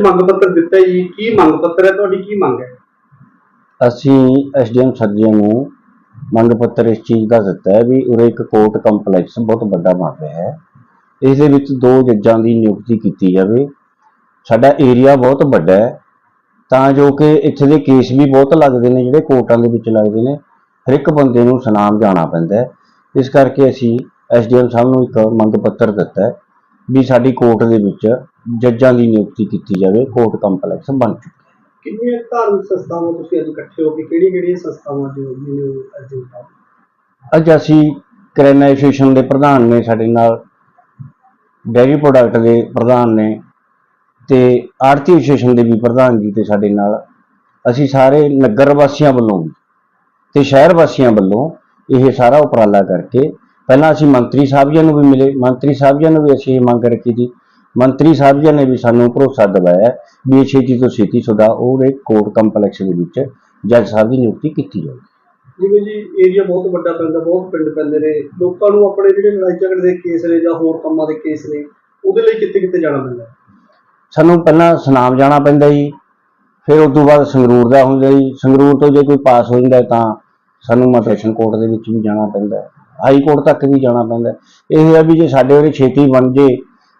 ਮੰਗ ਪੱਤਰ ਦਿੱਤਾ ਜੀ? ਕੀ ਮੰਗ ਪੱਤਰ ਹੈ ਤੁਹਾਡੀ? ਕੀ ਮੰਗ ਹੈ? ਅਸੀਂ ਐਸਡੀਐਮ ਸੱਜੇ ਨੂੰ ਮੰਗ ਪੱਤਰ ਇਸ ਚੀਜ਼ ਦਾ ਦਿੱਤਾ ਹੈ ਵੀ ਉਰੇ ਇੱਕ ਕੋਰਟ ਕੰਪਲੈਕਸ ਬਹੁਤ ਵੱਡਾ ਬਣ ਰਿਹਾ ਹੈ। ਇਸ ਦੇ ਵਿੱਚ ਦੋ ਜੱਜਾਂ ਦੀ ਨਿਯੁਕਤੀ ਕੀਤੀ ਜਾਵੇ। ਸਾਡਾ ਏਰੀਆ ਬਹੁਤ ਵੱਡਾ ਹੈ। ਤਾਂ ਜੋ ਕਿ ਇੱਥੇ ਦੇ ਕੇਸ ਵੀ ਬਹੁਤ ਲੱਗਦੇ ਨੇ, ਜਿਹੜੇ ਕੋਰਟਾਂ ਦੇ ਵਿੱਚ ਲੱਗਦੇ ਨੇ, ਹਰ ਇੱਕ ਬੰਦੇ ਨੂੰ ਸੁਨਾਮ ਜਾਣਾ ਪੈਂਦਾ ਹੈ। ਇਸ ਕਰਕੇ ਅਸੀਂ ਐਸਡੀਐਮ ਸਾਹਿਬ ਨੂੰ ਇੱਕ ਮੰਗ ਪੱਤਰ ਦਿੱਤਾ ਹੈ। ਵੀ ਸਾਡੀ ਕੋਰਟ ਦੇ ਵਿੱਚ ਜੱਜਾਂ ਦੀ ਨਿਯੁਕਤੀ ਕੀਤੀ ਜਾਵੇ ਕੋਰਟ ਕੰਪਲੈਕਸ ਬਣ ਚੁੱਕਾ ਹੈ। ਕਿੰਨੀਆਂ ਧਾਰਮਿਕ ਸੰਸਥਾਵਾਂ ਤੁਸੀਂ ਅੱਜ ਇਕੱਠੇ ਹੋ ਕੇ ਕਿਹੜੀਆਂ ਕਿਹੜੀਆਂ ਸੰਸਥਾਵਾਂ ਜੋ ਅੱਜ ਅੱਜ ਅਸੀਂ ਕਰਿਆਨਾ ਐਸੋਸੀਏਸ਼ਨ ਦੇ ਪ੍ਰਧਾਨ ਨੇ ਸਾਡੇ ਨਾਲ ਡੈਰੀ ਪ੍ਰੋਡਕਟ ਦੇ ਪ੍ਰਧਾਨ ਨੇ ਤੇ ਆੜਤੀ ਐਸੋਸੀਏਸ਼ਨ ਦੇ ਵੀ ਪ੍ਰਧਾਨ ਜੀ ਤੇ ਸਾਡੇ ਨਾਲ ਅਸੀਂ ਸਾਰੇ ਨਗਰ ਵਾਸੀਆਂ ਵੱਲੋਂ ਤੇ ਸ਼ਹਿਰ ਵਾਸੀਆਂ ਵੱਲੋਂ ਇਹ ਸਾਰਾ ਉਪਰਾਲਾ ਕਰਕੇ ਪਹਿਲਾਂ ਅਸੀਂ ਮੰਤਰੀ ਸਾਹਿਬ ਜੀ ਨੂੰ ਵੀ ਮਿਲੇ ਮੰਤਰੀ ਸਾਹਿਬ ਜੀ ਨੂੰ ਵੀ ਅਸੀਂ ਇਹ ਮੰਗ ਰੱਖੀ ਸੀ। ਮੰਤਰੀ ਸਾਹਿਬ ਜੀ ਨੇ ਵੀ ਸਾਨੂੰ ਭਰੋਸਾ ਦਿਵਾਇਆ ਵੀ ਇਹ ਛੇਤੀ ਤੋਂ ਛੇਤੀ ਤੁਹਾਡਾ ਉਹ ਕੋਰਟ ਕੰਪਲੈਕਸ ਦੇ ਵਿੱਚ ਜੱਜ ਸਾਹਿਬ ਦੀ ਨਿਯੁਕਤੀ ਕੀਤੀ ਜਾਵੇ ਜਿਵੇਂ ਜੀ ਏਰੀਆ ਬਹੁਤ ਵੱਡਾ ਪੈਂਦਾ ਬਹੁਤ ਪਿੰਡ ਪੈਂਦੇ ਨੇ ਲੋਕਾਂ ਨੂੰ ਆਪਣੇ ਜਿਹੜੇ ਲੜਾਈ ਝਗੜੇ ਦੇ ਕੇਸ ਨੇ ਜਾਂ ਹੋਰ ਕੰਮਾਂ ਦੇ ਕੇਸ ਨੇ ਉਹਦੇ ਲਈ ਕਿੱਥੇ ਕਿੱਥੇ ਜਾਣਾ ਪੈਂਦਾ? ਸਾਨੂੰ ਪਹਿਲਾਂ ਸੁਨਾਮ ਜਾਣਾ ਪੈਂਦਾ ਜੀ ਫਿਰ ਉਸ ਤੋਂ ਬਾਅਦ ਸੰਗਰੂਰ ਦਾ ਹੁੰਦਾ ਜੀ। ਸੰਗਰੂਰ ਤੋਂ ਜੇ ਕੋਈ ਪਾਸ ਹੋ ਜਾਂਦਾ ਤਾਂ ਸਾਨੂੰ ਮੈਟ੍ਰਿਸ਼ਨ ਕੋਰਟ ਦੇ ਵਿੱਚ ਵੀ ਜਾਣਾ ਪੈਂਦਾ। ਹਾਈ ਕੋਰਟ ਤੱਕ ਵੀ ਜਾਣਾ ਪੈਂਦਾ। ਇਹ ਹੈ ਵੀ ਜੇ ਸਾਡੇ ਉਰੇ ਛੇਤੀ ਬਣ ਜੇ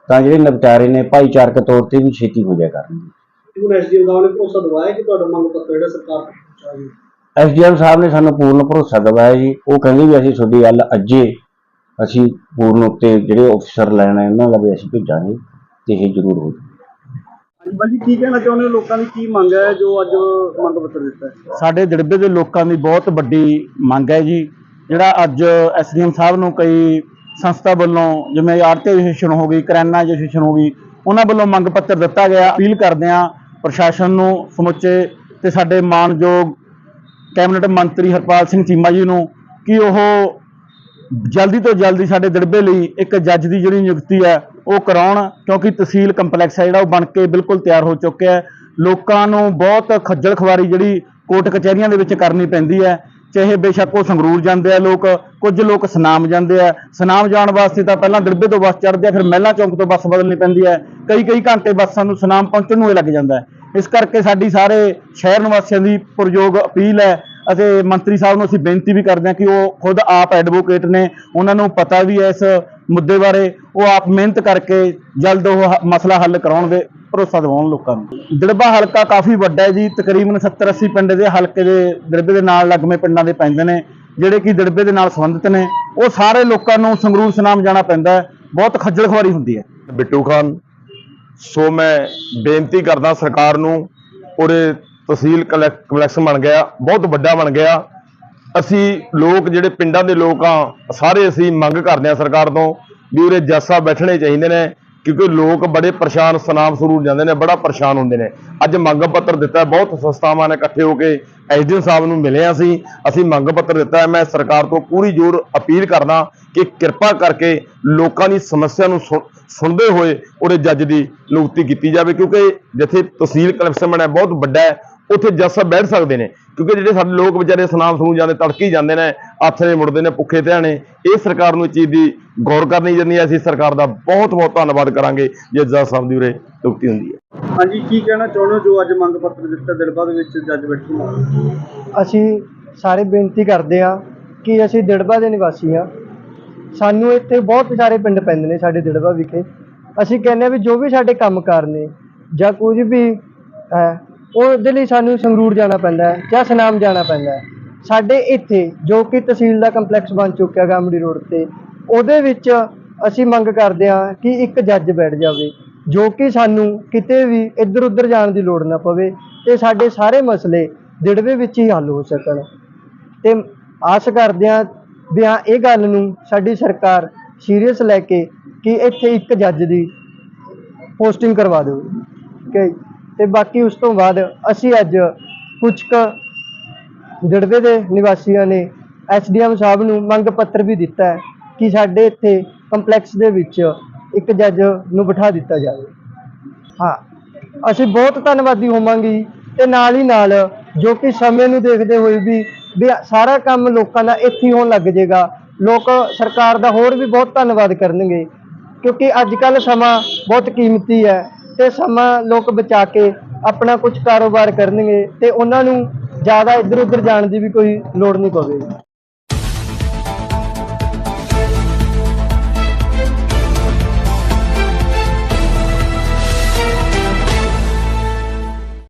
ਤਾਂ ਜਿਹੜੇ ਨਿਪਟਾਰੇ ਨੇ ਭਾਈਚਾਰਕ ਤੌਰ ਤੇ ਵੀ ਛੇਤੀ ਹੋ ਜਾਇਆ ਕਰਨਗੇ। ਹੁਣ ਐਸਡੀਐਮ ਸਾਹਿਬ ਨੇ ਭਰੋਸਾ ਦਿਵਾਇਆ ਕਿ ਤੁਹਾਡਾ ਮੰਗ ਪੱਤਰ ਜਿਹੜਾ ਸਰਕਾਰ ਤੱਕ ਪਹੁੰਚਾਏਗੀ ਐਸਡੀਐਮ ਸਾਹਿਬ ਨੇ ਸਾਨੂੰ ਪੂਰਨ ਭਰੋਸਾ ਦਿਵਾਇਆ ਜੀ। ਉਹ ਕਹਿੰਦੇ ਵੀ ਅਸੀਂ ਤੁਹਾਡੀ ਗੱਲ ਅੱਜੇ ਅਸੀਂ ਪੂਰਨ ਉੱਤੇ ਜਿਹੜੇ ਅਫਸਰ ਲੈਣੇ ਉਹਨਾਂ ਦਾ ਵੀ ਅਸੀਂ ਭੇਜਾਂਗੇ ਤੇ ਇਹ ਜ਼ਰੂਰ ਹੋ ਜਾਊਗਾ। ਹਾਂਜੀ ਬਾਜੀ ਕੀ ਕਹਿਣਾ ਚਾਹੁੰਦੇ ਹੋ? ਲੋਕਾਂ ਦੀ ਕੀ ਮੰਗ ਹੈ ਜੋ ਅੱਜ ਮੰਗ ਪੱਤਰ ਦਿੱਤਾ ਹੈ? ਸਾਡੇ ਦਿੜਬੇ ਦੇ ਲੋਕਾਂ ਦੀ ਬਹੁਤ ਵੱਡੀ ਮੰਗ ਹੈ ਜੀ। ਜਿਹੜਾ ਅੱਜ ਐਸਡੀਐਮ ਸਾਹਿਬ ਨੂੰ ਕਈ ਸੰਸਥਾ ਵੱਲੋਂ ਜਿਵੇਂ ਆੜਤੀ ਐਸੋਸੀਏਸ਼ਨ ਹੋ ਗਈ ਕਰੈਨਾ ਐਸੋਸੀਏਸ਼ਨ ਹੋ ਗਈ, ਉਹਨਾਂ ਵੱਲੋਂ ਮੰਗ ਪੱਤਰ ਦਿੱਤਾ ਗਿਆ। ਅਪੀਲ ਕਰਦੇ ਹਾਂ ਪ੍ਰਸ਼ਾਸਨ ਨੂੰ ਸਮੁੱਚੇ ਤੇ ਸਾਡੇ ਮਾਨਯੋਗ ਕੈਬਨਿਟ ਮੰਤਰੀ ਹਰਪਾਲ ਸਿੰਘ ਚੀਮਾ ਜੀ ਨੂੰ ਕਿ ਉਹ ਜਲਦੀ ਤੋਂ ਜਲਦੀ ਸਾਡੇ ਦੜਬੇ ਲਈ ਇੱਕ ਜੱਜ ਦੀ ਜਿਹੜੀ ਨਿਯੁਕਤੀ ਹੈ, ਉਹ ਕਰਾਉਣ, ਕਿਉਂਕਿ ਤਹਿਸੀਲ ਕੰਪਲੈਕਸ ਹੈ ਜਿਹੜਾ, ਉਹ ਬਣ ਕੇ ਬਿਲਕੁਲ ਤਿਆਰ ਹੋ ਚੁੱਕਿਆ ਹੈ। ਲੋਕਾਂ ਨੂੰ ਬਹੁਤ ਖੱਜਲ ਖਵਾਰੀ ਜਿਹੜੀ ਕੋਰਟ ਕਚਹਿਰੀਆਂ ਦੇ ਵਿੱਚ ਕਰਨੀ ਪੈਂਦੀ ਹੈ। ਚਾਹੇ ਬੇਸ਼ੱਕ ਉਹ ਸੰਗਰੂਰ ਜਾਂਦੇ ਆ ਲੋਕ, ਕੁਝ ਲੋਕ ਸਨਾਮ ਜਾਂਦੇ ਆ। ਸਨਾਮ ਜਾਣ ਵਾਸਤੇ ਤਾਂ ਪਹਿਲਾਂ ਦਿੜਬੇ ਤੋਂ ਬੱਸ ਚੜ੍ਹਦੇ ਆ, ਫਿਰ ਮਹਿਲਾ ਚੌਂਕ ਤੋਂ ਬੱਸ ਬਦਲਣੀ ਪੈਂਦੀ ਹੈ ਕਈ ਕਈ ਘੰਟੇ ਬੱਸਾਂ ਨੂੰ ਸਨਾਮ ਪਹੁੰਚਣ ਨੂੰ ਹੀ ਲੱਗ ਜਾਂਦਾ ਹੈ। ਇਸ ਕਰਕੇ ਸਾਡੀ ਸਾਰੇ ਸ਼ਹਿਰ ਨਿਵਾਸੀਆਂ ਦੀ ਪੁਰਜੋਗ ਅਪੀਲ ਹੈ ਅਤੇ ਮੰਤਰੀ ਸਾਹਿਬ ਨੂੰ ਅਸੀਂ ਬੇਨਤੀ ਵੀ ਕਰਦੇ ਹਾਂ ਕਿ ਉਹ ਖੁਦ ਆਪ ਐਡਵੋਕੇਟ ਨੇ, ਉਹਨਾਂ ਨੂੰ ਪਤਾ ਵੀ ਹੈ ਇਸ ਮੁੱਦੇ ਬਾਰੇ। ਉਹ ਆਪ ਮਿਹਨਤ ਕਰਕੇ ਜਲਦ ਉਹ ਮਸਲਾ ਹੱਲ ਕਰਾਉਣ ਦੇ ਭਰੋਸਾ ਦਿਵਾਉਣ ਲੋਕਾਂ ਨੂੰ। ਦੜਬਾ ਹਲਕਾ ਕਾਫੀ ਵੱਡਾ ਹੈ ਜੀ, ਤਕਰੀਬਨ 70 80 ਪਿੰਡ ਦੇ ਹਲਕੇ ਦੇ ਦੜਬੇ ਦੇ ਨਾਲ ਲੱਗਵੇਂ ਪਿੰਡਾਂ ਦੇ ਪੈਂਦੇ ਨੇ, ਜਿਹੜੇ ਕਿ ਦੜਬੇ ਦੇ ਨਾਲ ਸੰਬੰਧਿਤ ਨੇ। ਉਹ ਸਾਰੇ ਲੋਕਾਂ ਨੂੰ ਸੰਗਰੂਰ ਸੁਨਾਮ ਜਾਣਾ ਪੈਂਦਾ ਬਹੁਤ ਖੱਜਲ ਖੁਆਰੀ ਹੁੰਦੀ ਹੈ। ਬਿੱਟੂ ਖਾਨ, ਸੋ ਮੈਂ ਬੇਨਤੀ ਕਰਦਾ ਸਰਕਾਰ ਨੂੰ, ਉਰੇ ਤਹਿਸੀਲ ਕਲੈਕ- ਕੰਪਲੈਕਸ ਬਣ ਗਿਆ, ਬਹੁਤ ਵੱਡਾ ਬਣ ਗਿਆ। ਅਸੀਂ ਲੋਕ, ਜਿਹੜੇ ਪਿੰਡਾਂ ਦੇ ਲੋਕ ਆ, ਸਾਰੇ ਅਸੀਂ ਮੰਗ ਕਰਦੇ ਆ ਸਰਕਾਰ ਤੋਂ ਵੀ ਉਰੇ ਜੱਜ ਸਾਹਿਬ ਬੈਠਣੇ ਚਾਹੀਦੇ ਨੇ। ਕਿਉਂਕਿ ਲੋਕ ਬੜੇ ਪਰੇਸ਼ਾਨ ਸਨਾਮ ਸਰੂਰ ਜਾਂਦੇ ਨੇ, ਬੜਾ ਪਰੇਸ਼ਾਨ ਹੁੰਦੇ ਨੇ। ਅੱਜ ਮੰਗ ਪੱਤਰ ਦਿੱਤਾ ਬਹੁਤ ਸੰਸਥਾਵਾਂ ਨੇ ਇਕੱਠੇ ਹੋ ਕੇ ਐਸਡੀਐਮ ਸਾਹਿਬ ਨੂੰ ਮਿਲੇ ਹਾਂ ਅਸੀਂ। ਅਸੀਂ ਮੰਗ ਪੱਤਰ ਦਿੱਤਾ ਮੈਂ ਸਰਕਾਰ ਤੋਂ ਪੂਰੀ ਜ਼ੋਰ ਅਪੀਲ ਕਰਦਾ ਕਿ ਕਿਰਪਾ ਕਰਕੇ ਲੋਕਾਂ ਦੀ ਸਮੱਸਿਆ ਨੂੰ ਸੁਣ- ਸੁਣਦੇ ਹੋਏ ਉਹਦੇ ਜੱਜ ਦੀ ਨਿਯੁਕਤੀ ਕੀਤੀ ਜਾਵੇ, ਕਿਉਂਕਿ ਜਿੱਥੇ ਤਹਿਸੀਲ ਕਲੈਕਸ਼ਨ ਬਣਿਆ ਬਹੁਤ ਵੱਡਾ ਹੈ ਉੱਥੇ ਜੱਜ ਸਾਹਿਬ ਬੈਠ ਸਕਦੇ ਨੇ। ਕਿਉਂਕਿ ਜਿਹੜੇ ਸਾਡੇ ਲੋਕ ਵਿਚਾਰੇ ਸਨਾਮ ਸਨੂੰ ਜਾਂਦੇ ਤੜਕੀ ਜਾਂਦੇ ਨੇ ਆਥਰੇ ਮੁੜਦੇ ਨੇ ਭੁੱਖੇ ਧਿਆਣੇ ਇਹ ਸਰਕਾਰ ਨੂੰ ਇਸ ਚੀਜ਼ ਦੀ ਗੌਰ ਕਰਨੀ ਚਾਹੀਦੀ ਹੈ। ਅਸੀਂ ਸਰਕਾਰ ਦਾ ਬਹੁਤ ਬਹੁਤ ਧੰਨਵਾਦ ਕਰਾਂਗੇ ਜੇ ਜੱਜ ਸਾਹਿਬ ਦੀ ਉਰੇ ਨਿਯੁਕਤੀ ਹੁੰਦੀ ਹੈ। ਹਾਂਜੀ ਕੀ ਕਹਿਣਾ ਚਾਹੁੰਦੇ ਹੋ ਜੋ ਅੱਜ ਮੰਗ ਪੱਤਰ ਦਿੱਤਾ ਦਿਲਬਾ ਦੇ ਵਿੱਚ ਜੱਜ ਬੈਠੇ ਨੇ? ਅਸੀਂ ਸਾਰੇ ਬੇਨਤੀ ਕਰਦੇ ਹਾਂ ਕਿ ਅਸੀਂ ਦਿੜਬਾ ਦੇ ਨਿਵਾਸੀ ਹਾਂ। ਸਾਨੂੰ ਇੱਥੇ ਬਹੁਤ ਸਾਰੇ ਪਿੰਡ ਪੈਂਦੇ ਨੇ ਸਾਡੇ ਦਿੜਬਾ ਵਿਖੇ। ਅਸੀਂ ਕਹਿੰਦੇ ਹਾਂ ਵੀ ਜੋ ਵੀ ਸਾਡੇ ਕੰਮਕਾਰ ਨੇ ਜਾਂ ਕੁਝ ਵੀ ਹੈ ਉਹਦੇ ਲਈ ਸਾਨੂੰ ਸੰਗਰੂਰ ਜਾਣਾ ਪੈਂਦਾ ਹੈ, ਜਾਂ ਸਨਾਮ ਜਾਣਾ ਪੈਂਦਾ ਹੈ। ਸਾਡੇ ਇੱਥੇ ਜੋ ਕਿ ਤਹਿਸੀਲ ਦਾ ਕੰਪਲੈਕਸ ਬਣ ਚੁੱਕਿਆ ਗਾਮੜੀ ਰੋਡ ਤੇ, ਉਹਦੇ ਵਿੱਚ ਅਸੀਂ ਮੰਗ ਕਰਦੇ ਹਾਂ ਕਿ ਇੱਕ ਜੱਜ ਬੈਠ ਜਾਵੇ, ਜੋ ਕਿ ਸਾਨੂੰ ਕਿਤੇ ਵੀ ਇੱਧਰ ਉੱਧਰ ਜਾਣ ਦੀ ਲੋੜ ਨਾ ਪਵੇ ਤੇ ਸਾਡੇ ਸਾਰੇ ਮਸਲੇ ਦਿੜਵੇ ਵਿੱਚ ਹੀ ਹੱਲ ਹੋ ਸਕਣ। ਤੇ ਆਸ ਕਰਦੇ ਹਾਂ ਵੀ ਹਾਂ, ਇਹ ਗੱਲ ਨੂੰ ਸਾਡੀ ਸਰਕਾਰ ਸੀਰੀਅਸ ਲੈ ਕੇ ਕਿ ਇੱਥੇ ਇੱਕ ਜੱਜ ਦੀ ਪੋਸਟਿੰਗ ਕਰਵਾ ਦਿਓ। ਠੀਕ ਤੇ ਬਾਕੀ ਉਸ ਤੋਂ ਬਾਅਦ ਅਸੀਂ ਅੱਜ ਕੁਝ ਕੁ ਜੜਵੇ ਦੇ ਨਿਵਾਸੀਆਂ ਨੇ ਐਸਡੀਐਮ ਸਾਹਿਬ ਨੂੰ ਮੰਗ ਪੱਤਰ ਵੀ ਦਿੱਤਾ ਹੈ ਕਿ ਸਾਡੇ ਇੱਥੇ ਕੰਪਲੈਕਸ ਦੇ ਵਿੱਚ ਇੱਕ ਜੱਜ ਨੂੰ ਬਿਠਾ ਦਿੱਤਾ ਜਾਵੇ। ਹਾਂ, ਅਸੀਂ ਬਹੁਤ ਧੰਨਵਾਦੀ ਹੋਵਾਂਗੇ ਜੀ ਤੇ ਨਾਲ ਹੀ ਨਾਲ ਜੋ ਕਿ ਸਮੇਂ ਨੂੰ ਦੇਖਦੇ ਹੋਏ ਵੀ ਵੀ ਸਾਰਾ ਕੰਮ ਲੋਕਾਂ ਦਾ ਇੱਥੇ ਹੋਣ ਲੱਗ ਜਾਏਗਾ। ਲੋਕ ਸਰਕਾਰ ਦਾ ਹੋਰ ਵੀ ਬਹੁਤ ਧੰਨਵਾਦ ਕਰਨਗੇ, ਕਿਉਂਕਿ ਅੱਜ ਕੱਲ ਸਮਾਂ ਬਹੁਤ ਕੀਮਤੀ ਹੈ। ਤੇ ਸਮਾਂ ਲੋਕ ਬਚਾ ਕੇ ਆਪਣਾ ਕੁਝ ਕਾਰੋਬਾਰ ਕਰਨਗੇ ਤੇ ਉਹਨਾਂ ਨੂੰ ਜ਼ਿਆਦਾ ਇੱਧਰ ਉੱਧਰ ਜਾਣ ਦੀ ਵੀ ਕੋਈ ਲੋੜ ਨਹੀਂ ਪਵੇਗੀ।